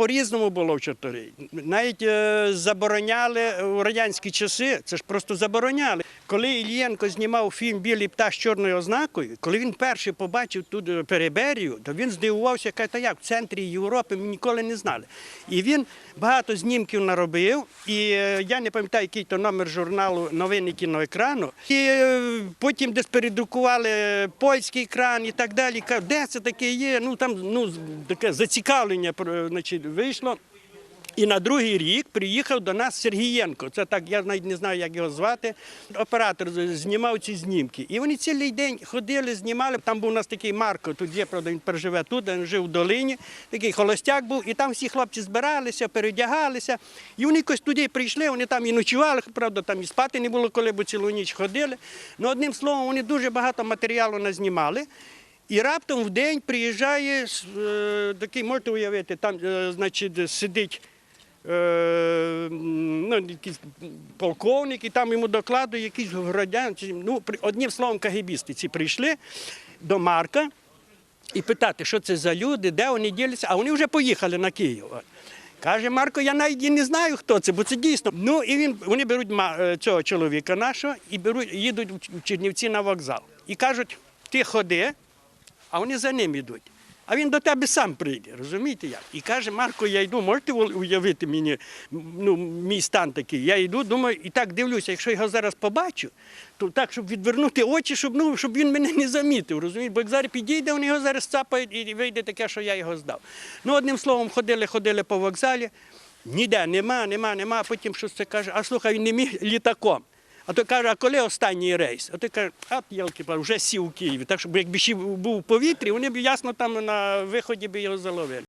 по-різному було в Чорториї. Навіть е, забороняли у радянські часи, це ж просто забороняли. Коли Ільєнко знімав фільм Білий птах з чорною ознакою, коли він перший побачив тут е, переберію, то він здивувався, каже, та як в центрі Європи ми ніколи не знали. І він багато знімків наробив, і е, я не пам'ятаю, який то номер журналу Новини кіноекрану. І е, потім десь передрукували польський екран і так далі. Кажуть, де це таке є? Ну там ну, таке зацікавлення значить, вийшло. І на другий рік приїхав до нас Сергієнко. Це так, я навіть не знаю, як його звати. Оператор знімав ці знімки. І вони цілий день ходили, знімали. Там був у нас такий Марко, тут є, правда, він переживе тут, він жив в долині. Такий холостяк був, і там всі хлопці збиралися, передягалися. І вони якось туди прийшли, вони там і ночували, правда, там і спати не було коли, бо цілу ніч ходили. Ну, одним словом, вони дуже багато матеріалу назнімали. І раптом в день приїжджає е, такий, можете уявити, там, е, значить, сидить е, ну, якийсь полковник, і там йому докладує якийсь громадян. Ну, одним словом, кагібісти ці прийшли до Марка і питати, що це за люди, де вони діляться, а вони вже поїхали на Київ. Каже Марко, я навіть не знаю, хто це, бо це дійсно. Ну і він вони беруть е, цього чоловіка нашого і беруть, їдуть в Чернівці на вокзал. І кажуть, ти ходи, а вони за ним йдуть. А він до тебе сам прийде, розумієте як? І каже, Марко, я йду, можете уявити мені ну, мій стан такий. Я йду, думаю, і так дивлюся, якщо його зараз побачу, то так, щоб відвернути очі, щоб, ну, щоб він мене не замітив, розумієте? Бо як зараз підійде, вони його зараз цапають і вийде таке, що я його здав. Ну, одним словом, ходили, ходили по вокзалі, ніде, нема, нема, нема, потім щось це каже, а слухай, він не міг літаком. А той каже, а коли останній рейс? А той каже, а ялки, вже сів у Києві. Так що якби ще був у повітрі, вони б ясно там на виході б його заловили.